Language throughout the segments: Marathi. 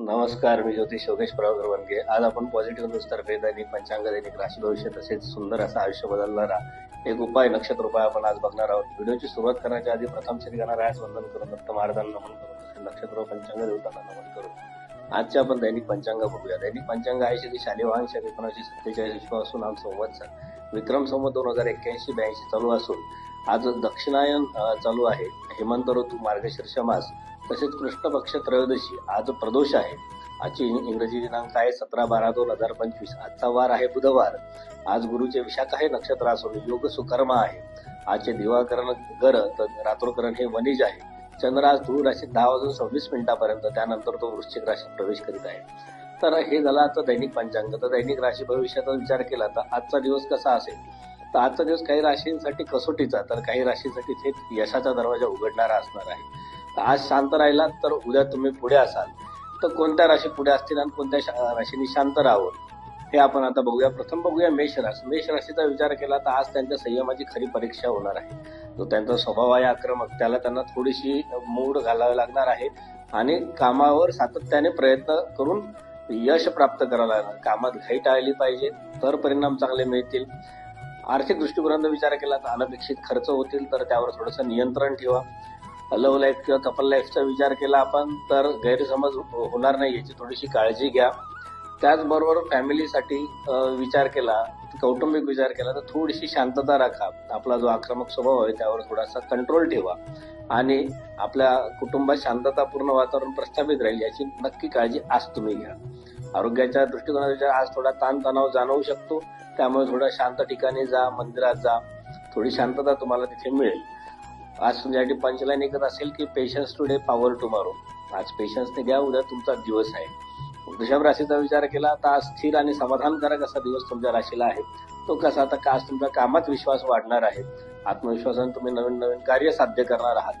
नमस्कार मी ज्योतिष योगेश प्रभाकर वनगे. आज आपण पॉझिटिव्ह न्यूज तर्फे दैनिक पंचांग दैनिक राशी भविष्य तसेच सुंदर असं आयुष्य बदलणारा एक उपाय नक्षत्र उपाय आपण आज बघणार आहोत. व्हिडिओची सुरुवात करण्याच्या आधी प्रथम श्री गणरायास वंदन करून दत्त महाराजांना नमन करून तसेच नक्षत्र पंचांग देवतांना नमन करून आजचे आपण दैनिक पंचांग बघूया. दैनिक पंचांग आहे श्री शालिवाहन शक एकोणीशे सत्तेचाळीस विश्वासून आज संवत्सर. विक्रम संवत दोन हजार एक्क्याऐंशी ब्याऐंशी चालू असून आज दक्षिणायन चालू आहे. हेमंत ऋतू मार्गशीर्ष मास. तसेच कृष्ण पक्ष त्रयोदशी आज प्रदोष आहे. आजची इंग्रजी दिनांक आहे सतरा बारा दोन हजार पंचवीस. आजचा वार आहे बुधवार. आज गुरुचे विशाख आहे नक्षत्र असून योग सुकर्म आहे. आजचे दिवाकरण गर तर रात्रोकरण हे वनिज आहे. चंद्र आज धूळ राशीत दहा वाजून सव्वीस मिनिटापर्यंत त्यानंतर तो वृश्चिक राशीत प्रवेश करीत आहे. तर हे झालं आता दैनिक पंचांग. तर दैनिक राशी भविष्याचा विचार केला तर आजचा दिवस कसा असेल? तर आजचा दिवस काही राशींसाठी कसोटीचा तर काही राशींसाठी थेट यशाचा दरवाजा उघडणारा असणार आहे. आज शांत राहिलात तर उद्या तुम्ही पुढे असाल. तर कोणत्या राशी पुढे असतील आणि कोणत्या शा- शांत राहावं? हे आपण आता बघूया. प्रथम बघूया मेष राशी. मेष राशीचा विचार केला तर आज त्यांच्या संयमाची खरी परीक्षा होणार आहे. जो त्यांचा स्वभाव आहे आक्रमक. त्याला त्यांना थोडीशी मूड घालावी लागणार आहे आणि कामावर सातत्याने प्रयत्न करून यश प्राप्त करावं लागणार. कामात घाई टाळली पाहिजे तर परिणाम चांगले मिळतील. आर्थिक दृष्टिकोनाचा विचार केला तर अनपेक्षित खर्च होतील तर त्यावर थोडंसं नियंत्रण ठेवा. लव्ह लाईफ किंवा कपल लाईफचा विचार केला आपण तर गैरसमज हो- होणार नाही याची थोडीशी काळजी घ्या. त्याचबरोबर फॅमिलीसाठी विचार केला कौटुंबिक विचार केला तर थोडीशी शांतता राखा. आपला जो आक्रमक स्वभाव आहे त्यावर थोडासा कंट्रोल ठेवा. आणि आपल्या कुटुंबात शांततापूर्ण वातावरण प्रस्थापित राहील याची नक्की काळजी आज तुम्ही घ्या. आरोग्याच्या दृष्टिकोनाचा आज थोडा ताणतणाव जाणवू शकतो. त्यामुळे थोडा शांत ठिकाणी जा मंदिरात जा. थोडी शांतता तुम्हाला तिथे मिळेल. आज तुमच्यासाठी पंचलाईन एकच असेल की पेशन्स टुडे पॉवर टुमारो आज पेशन्सने घ्या उद्या तुमचा दिवस आहे. वृषभ राशीचा विचार केला तर आज स्थिर आणि समाधानकारक असा दिवस तुमच्या राशीला आहे. तो कसा आता का आज तुमच्या कामात विश्वास वाढणार आहे? आत्मविश्वासाने तुम्ही नवीन नवीन कार्य साध्य करणार आहात.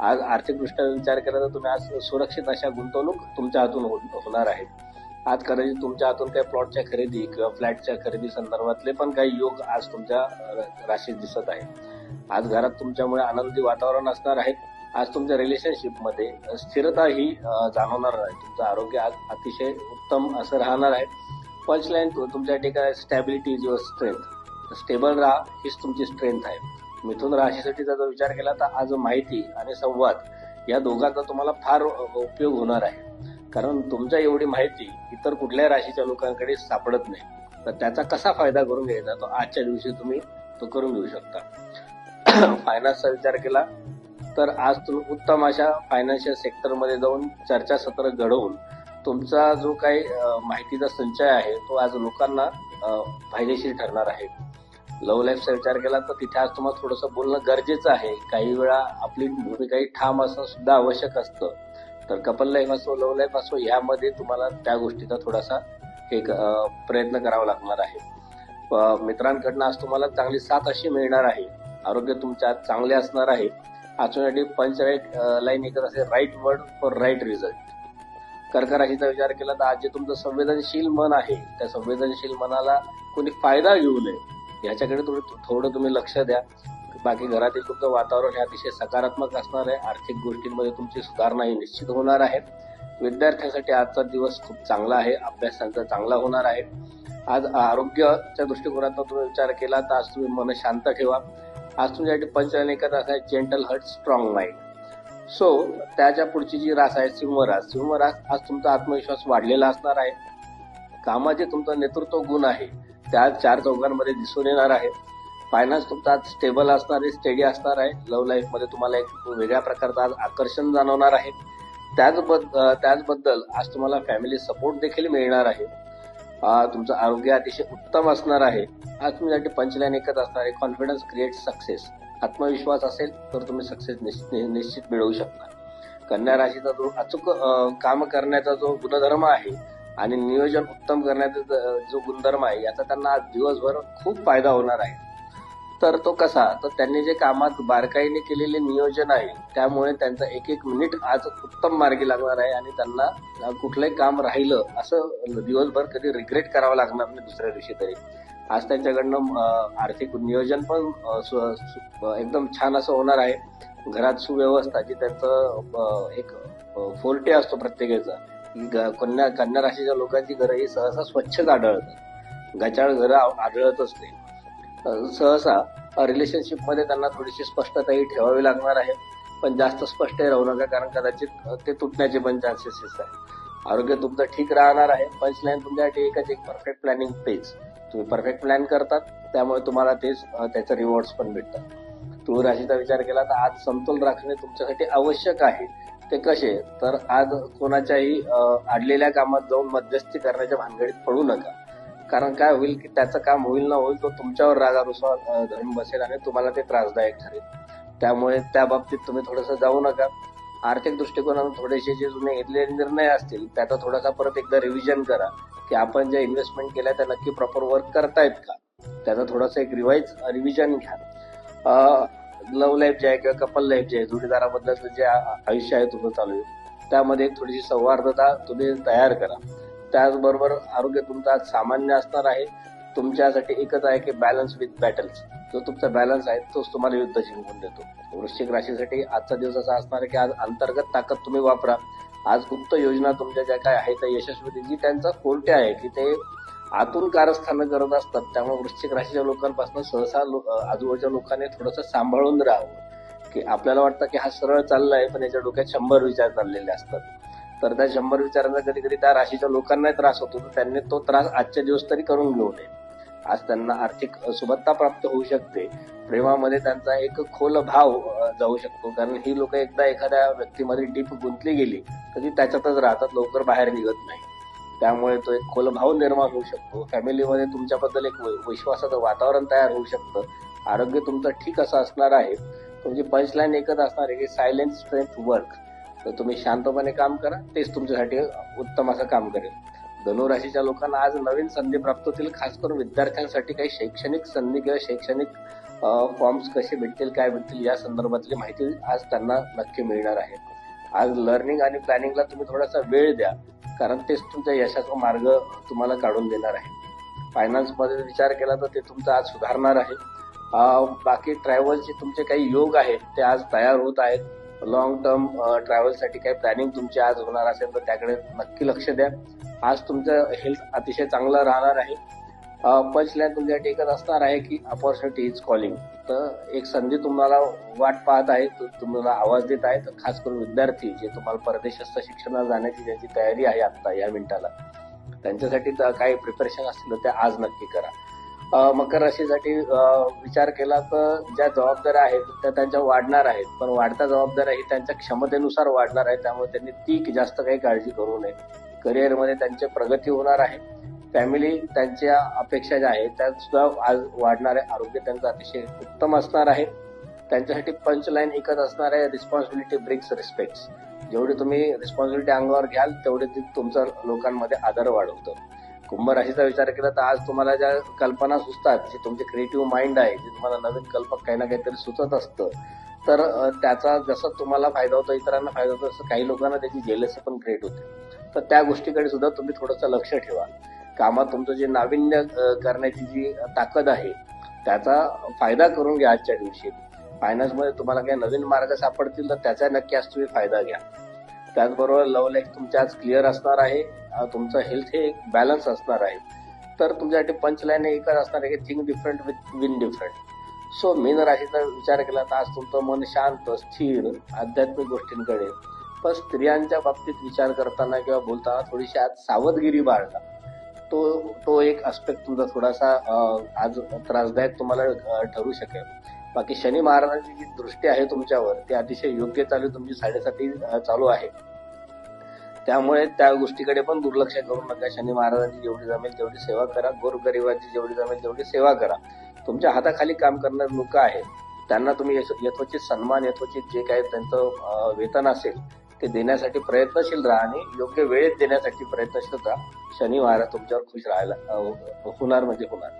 आज आर्थिकदृष्ट्या विचार केला तर तुम्ही आज सुरक्षित अशा गुंतवणूक तुमच्या हातून हो- होणार आहे. आज कदाचित तुमच्या हातून काही प्लॉटच्या खरेदी किंवा फ्लॅटच्या खरेदी संदर्भातले पण काही योग आज तुमच्या राशीत दिसत आहे आज घरात तुमच्यामुळे आनंदी वातावरण असणार आहे. आज तुमच्या रिलेशनशिपमध्ये स्थिरता ही जाणवणार आहे. तुमचं आरोग्य आज अतिशय उत्तम असं राहणार आहे. पंच लाईन तुमच्या ठिकाणी stability is your strength stable राहा हीच तुमची स्ट्रेंथ आहे. मिथून राशीसाठी जर विचार केला तर आज माहिती आणि संवाद या दोघांचा तुम्हाला फार उपयोग होणार आहे. कारण तुमच्या एवढी माहिती इतर कुठल्या राशीच्या लोकांकडे सापडत नाही. तर त्याचा कसा फायदा करून घ्यायचा? तो आजच्या दिवशी तुम्ही तो करून घेऊ शकता. फायनान्सचा विचार केला तर आज तुम्ही उत्तम अशा फायनान्शियल सेक्टरमध्ये जाऊन चर्चासत्र घडवून तुमचा जो काही माहितीचा संचय आहे तो आज लोकांना फायदेशीर ठरणार आहे. लव लाईफचा विचार केला तर तिथे आज तुम्हाला थोडंसं बोलणं गरजेचं आहे. काही वेळा आपली भूमिकाही ठाम असणं सुद्धा आवश्यक असतं. तर कपल लाईफ असो लव्ह लाईफ असो यामध्ये तुम्हाला त्या गोष्टीचा थोडासा एक प्रयत्न करावा लागणार आहे. मित्रांकडनं आज तुम्हाला चांगली साथ अशी मिळणार आहे. आरोग्य तुमच्या चांगले असणार आहे. आजसाठी पंच राईट लाईन एकच असेल right word for right result कर्क राशीचा विचार केला तर आज जे तुमचं संवेदनशील मन आहे त्या संवेदनशील मनाला कोणी फायदा घेऊ नये याच्याकडे थोडं थोडं तुम्ही लक्ष द्या. बाकी घरातील तुमचं वातावरण हे अतिशय सकारात्मक असणार आहे. आर्थिक गोष्टींमध्ये तुमची सुधारणा ही निश्चित होणार आहे. विद्यार्थ्यांसाठी आजचा दिवस खूप चांगला आहे. अभ्यास त्यांचा चांगला होणार आहे. आज आरोग्याच्या दृष्टिकोनातून तुम्ही विचार केला तर आज तुम्ही मन शांत ठेवा. आज तुमच्यासाठी पंचलन एकत्र आहे gentle heart strong mind so त्याच्या पुढची जी रास आहे सिंहरास. सिंहरास आज तुमचा आत्मविश्वास वाढलेला असणार आहे. कामाचे तुमचं नेतृत्व गुण आहे. त्या चार चौघांमध्ये दिसून येणार आहे. फायनान्स तुमचा आज स्टेबल असणार आहे स्टेडी असणार आहे. लव्ह लाईफमध्ये तुम्हाला एक वेगळ्या प्रकारचं आज आकर्षण जाणवणार आहे. त्याचबद्दल त्याचबद्दल आज तुम्हाला फॅमिली सपोर्ट देखील मिळणार आहे. तुमचं आरोग्य अतिशय उत्तम असणार आहे. आज तुमच्यासाठी पंचलाईन एकच असणार आहे कॉन्फिडन्स क्रिएट सक्सेस आत्मविश्वास असेल तर तुम्ही सक्सेस निश्चित मिळवू शकता. कन्या राशीचा जो अचूक काम करण्याचा जो गुणधर्म आहे आणि नियोजन उत्तम करण्याचा जो गुणधर्म आहे याचा त्यांना आज दिवसभर खूप फायदा होणार आहे. तर तो कसा? तर त्यांनी जे कामात बारकाईने केलेले नियोजन आहे त्यामुळे त्यांचा एक एक मिनिट आज उत्तम मार्गी लागणार आहे आणि त्यांना कुठलंही काम राहिलं असं दिवसभर कधी रिग्रेट करावं लागणार नाही दुसऱ्या दिवशी तरी. आज त्यांच्याकडनं आर्थिक नियोजन पण सु- एकदम छान असं होणार आहे. घरात सुव्यवस्था जी त्यांचं एक फोर्टे असतो प्रत्येकाचा. ग- कन्या कन्या राशीच्या लोकांची घरं ही सहसा स्वच्छच आढळतात. गचाळ घरं आढळतच नाही. सहसा रिलेशनशिपमध्ये त्यांना थोडीशी स्पष्टताही ठेवावी लागणार आहे. पण जास्त स्पष्ट राहू नका कारण कदाचित ते तुटण्याचे पण चान्सेस आहे आरोग्य तुमचं ठीक राहणार आहे. पंचलाईन तुमच्यासाठी एकच एक परफेक्ट प्लॅनिंग पेज तुम्ही परफेक्ट प्लॅन करतात त्यामुळे तुम्हाला तेच त्याचे रिवॉर्ड्स पण भेटतात. तुळ राशीचा विचार केला तर आज समतोल राखणे तुमच्यासाठी आवश्यक आहे. ते कसे? तर आज कोणाच्याही आडलेल्या कामात जाऊन मध्यस्थी करण्याच्या भानगडीत पडू नका. कारण काय होईल की त्याचं काम होईल ना होईल तो तुमच्यावर रागा रुसवा बसेल आणि तुम्हाला ते त्रासदायक ठरेल. त्यामुळे त्या बाबतीत तुम्ही थोडंसं जाऊ नका. आर्थिक दृष्टिकोनातून थोडेसे जे जुने घेतलेले निर्णय असतील त्याचा थोडासा परत एकदा रिव्हिजन करा. की आपण जे इन्व्हेस्टमेंट केल्या त्या नक्की प्रॉपर वर्क करतायत का? त्याचा थोडासा एक रिवाईज रिव्हिजन घ्या. लव्ह लाईफ जे आहे किंवा कपल लाईफ जे आहे जोडीदाराबद्दलचं जे आयुष्य आहे तुमचं चालू आहे. त्यामध्ये एक थोडीशी सौहार्दता तुम्ही तयार करा. त्याचबरोबर आरोग्य तुमचं आज सामान्य असणार आहे. तुमच्यासाठी एकच आहे की बॅलन्स विथ बॅटल्स जो तुमचा बॅलन्स आहे तोच तुम्हाला युद्ध जिंकून देतो. वृश्चिक राशीसाठी आजचा दिवस असा असणार आहे की आज अंतर्गत ताकद तुम्ही वापरा. आज गुप्त योजना तुमच्या ज्या काय आहेत त्या यशस्वी जी त्यांचा कोर्टे आहे की ते आतून कारस्थानं करत असतात. त्यामुळे वृश्चिक राशीच्या लोकांपासून सहसा लो- आजूबाजूच्या लोकांनी थोडंसं सांभाळून राहावं. की आपल्याला वाटतं की हा सरळ चाललाय पण याच्या डोक्यात शंभर विचार चाललेले असतात. तर त्या शंभर विचारांचा कधी कधी त्या राशीच्या लोकांनाही त्रास होतो. तर त्यांनी तो त्रास आजच्या दिवस तरी करून घेऊ नये. आज त्यांना आर्थिक सुबत्ता प्राप्त होऊ शकते. प्रेमामध्ये त्यांचा एक खोल भाव जाऊ शकतो. कारण ही लोक एकदा एखाद्या व्यक्तीमध्ये डीप गुंतली गेली तर ती त्याच्यातच राहतात. लवकर बाहेर निघत नाही. त्यामुळे तो एक खोल भाव निर्माण होऊ शकतो. फॅमिलीमध्ये तुमच्याबद्दल एक विश्वासाचं वातावरण तयार होऊ शकतं. आरोग्य तुमचं ठीक असं असणार आहे. तुमची पंचलाईन एकच असणार आहे की सायलेंट स्ट्रेंथ वर्क तर तुम्ही शांतपणे काम करा तेच तुमच्यासाठी उत्तम असं काम करेल. धनुराशीच्या लोकांना आज नवीन संधी प्राप्त होतील खास करून विद्यार्थ्यांसाठी काही शैक्षणिक संधी किंवा शैक्षणिक फॉर्म्स कसे भेटतील काय भेटतील या संदर्भातली माहिती आज त्यांना नक्की मिळणार आहे. आज लर्निंग आणि प्लॅनिंगला तुम्ही थोडासा वेळ द्या कारण तेच तुमच्या यशाचा मार्ग तुम्हाला काढून देणार आहे. फायनान्समध्ये विचार केला तर ते तुमचा आज सुधारणार आहे. बाकी ट्रॅव्हलचे तुमचे काही योग आहेत ते आज तयार होत आहेत. लॉंग टर्म ट्रॅव्हलसाठी काही प्लॅनिंग तुमची आज होणार असेल तर त्याकडे नक्की लक्ष द्या. आज तुमचं हेल्थ अतिशय चांगलं राहणार आहे. पंचलाईन तुमच्यासाठी एकच असणार आहे की अपॉर्च्युनिटी इज कॉलिंग तर एक संधी तुम्हाला वाट पाहत आहे तुम्हाला आवाज देत आहे तर खास करून विद्यार्थी जे तुम्हाला परदेशस्थ शिक्षणाला जाण्याची ज्यांची तयारी आहे आता या मिनिटाला. त्यांच्यासाठी तर काही प्रिपरेशन असतील तर ते आज नक्की करा. मकर राशीसाठी विचार केला तर ज्या जबाबदाऱ्या आहेत त्या त्यांच्या वाढणार आहेत. पण वाढत्या जबाबदाऱ्या ही त्यांच्या क्षमतेनुसार वाढणार आहेत. त्यामुळे त्यांनी ती जास्त काही काळजी करू नये. करिअरमध्ये त्यांची प्रगती होणार आहे. फॅमिली त्यांच्या अपेक्षा ज्या आहेत त्या सुद्धा आज वाढणार. आहे आरोग्य त्यांचं अतिशय उत्तम असणार आहे. त्यांच्यासाठी पंचलाईन एकच असणार आहे रिस्पॉन्सिबिलिटी ब्रिक्स रिस्पेक्ट जेवढी तुम्ही रिस्पॉन्सिबिलिटी अंगावर घ्याल तेवढे ती तुमचं लोकांमध्ये आदर वाढवतं. कुंभ राशीचा विचार केला तर आज तुम्हाला ज्या कल्पना सुचतात जे तुमचे क्रिएटिव्ह माइंड आहे जे तुम्हाला नवीन कल्पक काही ना काहीतरी सुचत असतं तर त्याचा जसं तुम्हाला फायदा होतो इतरांना फायदा होतो तसं काही लोकांना त्याची जेलस पण क्रिएट होते. तर त्या गोष्टीकडे सुद्धा तुम्ही थोडंसं लक्ष ठेवा. कामात तुमचं जे नाविन्य करण्याची जी ताकद आहे त्याचा फायदा करून घ्या आजच्या दिवशी. फायनान्समध्ये तुम्हाला काही नवीन मार्ग सापडतील तर त्याचा नक्की आज तुम्ही फायदा घ्या. त्याचबरोबर लव्ह लाईफ तुमच्या आज क्लिअर असणार आहे. तुमचं हेल्थ हे एक बॅलन्स असणार आहे. तर तुमच्यासाठी पंचलाईन एकच असणार आहे की think different with win different so मीन राशीचा विचार केला तर आज तुमचं मन शांत स्थिर आध्यात्मिक गोष्टींकडे. पण स्त्रियांच्या बाबतीत विचार करताना किंवा बोलताना थोडीशी आज सावधगिरी बाळगा. तो तो एक आस्पेक्ट तुमचा थोडासा आज त्रासदायक तुम्हाला ठरू शकेल. बाकी शनी महाराजांची जी दृष्टी आहे तुमच्यावर ती अतिशय योग्य चालू तुमची साडेसाती चालू आहे. त्यामुळे त्या गोष्टीकडे पण दुर्लक्ष करू नका शनी महाराजांची जेवढी जमेल तेवढी सेवा करा. गोरगरिबाची जेवढी जमेल तेवढी सेवा करा. तुमच्या हाताखाली काम करणारे लोक आहेत. त्यांना तुम्ही यश- यथोचित सन्मान यथोचित जे काही त्यांचं वेतन असेल ते देण्यासाठी प्रयत्नशील राहा आणि योग्य वेळेत देण्यासाठी प्रयत्नशील राहा. शनी महाराज तुमच्यावर खुश राहायला होणार म्हणजे होणार.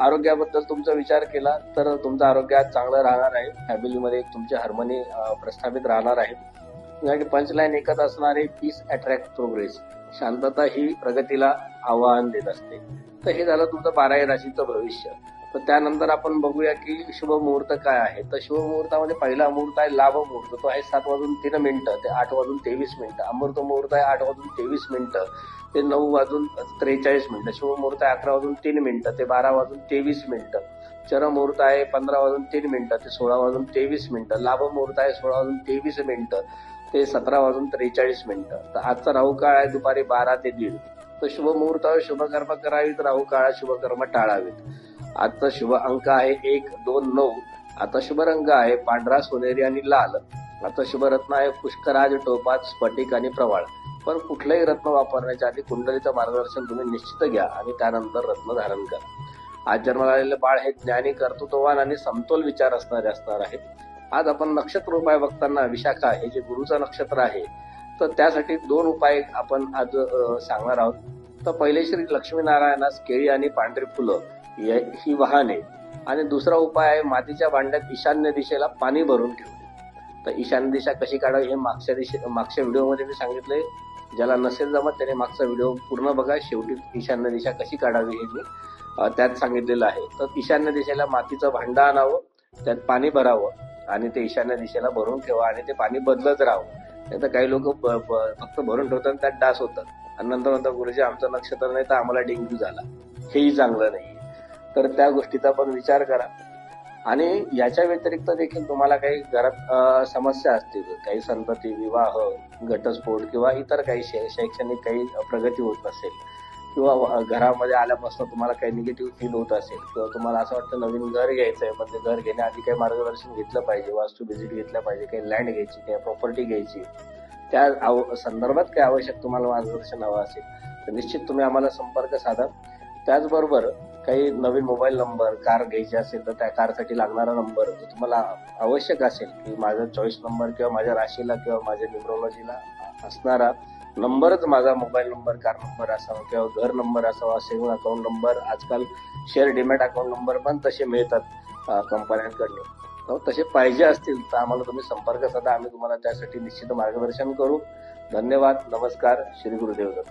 आरोग्याबद्दल तुमचा विचार केला तर तुमचं आरोग्य चांगलं राहणार आहे. फॅमिलीमध्ये तुमची हार्मनी प्रस्थापित राहणार आहे. आणि पंचलाईन एकच असणारे पीस अट्रॅक्ट प्रोग्रेस शांतता ही प्रगतीला आव्हान देत असते. तर हे झालं तुमचं बाराही राशीचं भविष्य. तर त्यानंतर आपण बघूया की शुभ मुहूर्त काय आहे. तर शुभ मुहूर्तामध्ये पहिला मुहूर्त आहे लाभ मुहूर्त. तो आहे सात वाजून तीन मिनिटं ते आठ वाजून तेवीस मिनिटं. अमृत मुहूर्त आहे आठ वाजून तेवीस मिनिटं ते नऊ वाजून त्रेचाळीस मिनिटं. शुभ मुहूर्त आहे अकरा वाजून तीन मिनिटं ते बारा वाजून तेवीस मिनिटं. चर मुहूर्त आहे पंधरा वाजून तीन मिनिटं ते सोळा वाजून तेवीस मिनिटं. लाभ मुहूर्त आहे सोळा वाजून तेवीस मिनिटं. ते सतरा वाजून त्रेचाळीस मिनिटं. तर आजचा राहू काळ आहे दुपारी बारा ते दीड. तर शुभ मुहूर्तावर शुभकर्म करावीत राहू काळात शुभकर्म टाळावीत. आजचा शुभ अंक आहे एक दोन नऊ. आता शुभ रंग आहे पांढरा सोनेरी आणि लाल. आता शुभ रत्न आहे पुष्कराज टोपात स्फटिक आणि प्रवाळ. पण कुठलंही रत्न वापरण्याच्या आधी कुंडलीचं मार्गदर्शन तुम्ही निश्चित घ्या आणि त्यानंतर रत्न धारण करा. आज जन्माला आलेले बाळ हे ज्ञानी कर्तृत्ववान आणि समतोल विचार असणारे असणार आहेत आज आपण नक्षत्र उपाय बघताना विशाखा हे जे गुरुचं नक्षत्र आहे तर त्यासाठी दोन उपाय आपण आज सांगणार आहोत. तर पहिले श्री लक्ष्मीनारायणास केळी आणि पांढरी फुलं ही वाहने. आणि दुसरा उपाय आहे मातीच्या भांड्यात ईशान्य दिशेला पाणी भरून ठेवणे. तर ईशान्य दिशा कशी काढावी हे मागच्या दिशे मागच्या व्हिडिओमध्ये मी सांगितले ज्याला नसेल जमत त्याने मागचा व्हिडिओ पूर्ण बघा. शेवटी ईशान्य दिशा कशी काढावी हे मी त्यात सांगितलेलं आहे. तर ईशान्य दिशेला मातीचं भांडं आणावं त्यात पाणी भरावं. आणि ते ईशान्य दिशेला भरून ठेवा आणि ते पाणी बदलत राहावं नाही तर काही लोक फक्त भरून ठेवतात आणि त्यात डास होतात. आणि नंतर नंतर गुरुजी आमचं नक्षत्र नाही तर आम्हाला डेंग्यू झाला. हेही चांगलं नाही. तर त्या गोष्टीचा पण विचार करा. आणि याच्या व्यतिरिक्त देखील तुम्हाला काही घरात समस्या असतील काही संतती विवाह घटस्फोट किंवा इतर काही शै- शैक्षणिक काही प्रगती होत नसेल किंवा घरामध्ये आल्यापासून तुम्हाला काही निगेटिव्ह फील होत असेल किंवा तुम्हाला असं वाटतं नवीन घर घ्यायचं आहे पण ते घर घेण्याआधी काही मार्गदर्शन घेतलं पाहिजे वास्तू व्हिजिट घेतलं पाहिजे काही लँड घ्यायची काही प्रॉपर्टी घ्यायची. त्या आव- संदर्भात काही आवश्यक तुम्हाला मार्गदर्शन हवं असेल तर निश्चित तुम्ही आम्हाला संपर्क साधा. त्याचबरोबर काही नवीन मोबाईल नंबर कार घ्यायची असेल तर त्या कारसाठी लागणारा नंबर जो तुम्हाला आवश्यक असेल की माझा चॉईस नंबर किंवा माझ्या राशीला किंवा माझ्या न्युमरोलॉजीला असणारा नंबरच माझा मोबाईल नंबर कार नंबर असावा किंवा घर नंबर असावा सेव्हिंग अकाउंट नंबर आजकाल शेअर डिमॅट अकाउंट नंबर पण तसे मिळतात कंपन्यांकडनं तर हो, तसे पाहिजे असतील तर आम्हाला तुम्ही संपर्क साधा आम्ही तुम्हाला त्यासाठी निश्चित मार्गदर्शन करू. धन्यवाद नमस्कार श्री गुरुदेव दत्त.